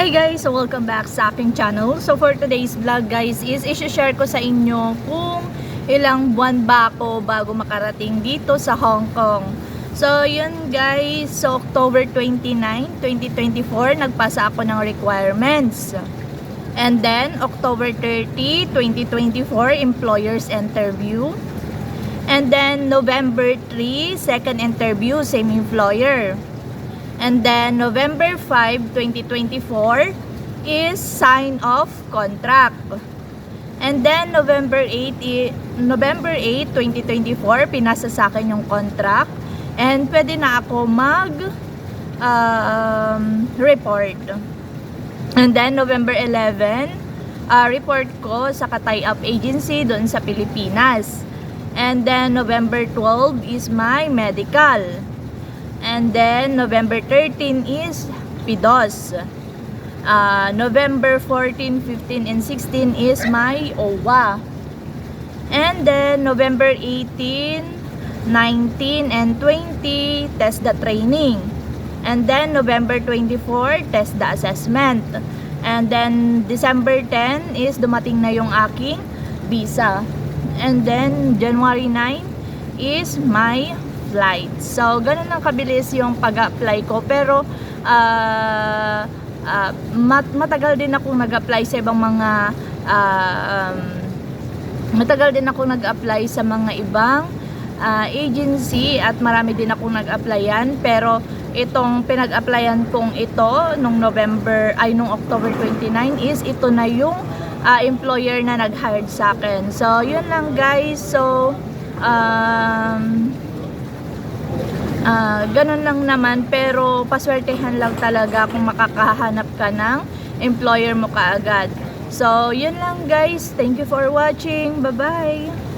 Hi guys! So welcome back sa aking channel. So for today's vlog guys is isi-share ko sa inyo kung ilang buwan ba ako bago makarating dito sa Hong Kong. So yun guys, so October 29, 2024, nagpasa ako ng requirements. And then October 30, 2024, employer's interview. And then November 3, second interview, same employer. And then November 5, 2024 is sign off contract. And then November 8, i- November 8, 2024 pinasa sa akin yung contract and pwede na ako mag um, report. And then November 11, uh, report ko sa Katay Up Agency doon sa Pilipinas. And then November 12 is my medical. And then November 13 is PIDOS. Uh, November 14, 15, and 16 is my OWA. And then November 18, 19, and 20, test the training. And then November 24, test the assessment. And then December 10 is dumating na yung aking visa. And then January 9 is my flight. So, ganun ang kabilis yung pag-apply ko. Pero, ah, ah, mat- matagal din akong nag-apply sa ibang mga ah, um, matagal din ako nag-apply sa mga ibang ah, agency at marami din akong nag-applyan pero itong pinag-applyan kong ito nung November ay nung October 29 is ito na yung ah, employer na nag-hired sa akin. So, yun lang guys. So, um, Ah, ganun lang naman pero paswertehan lang talaga kung makakahanap ka ng employer mo kaagad. So, yun lang guys. Thank you for watching. Bye-bye.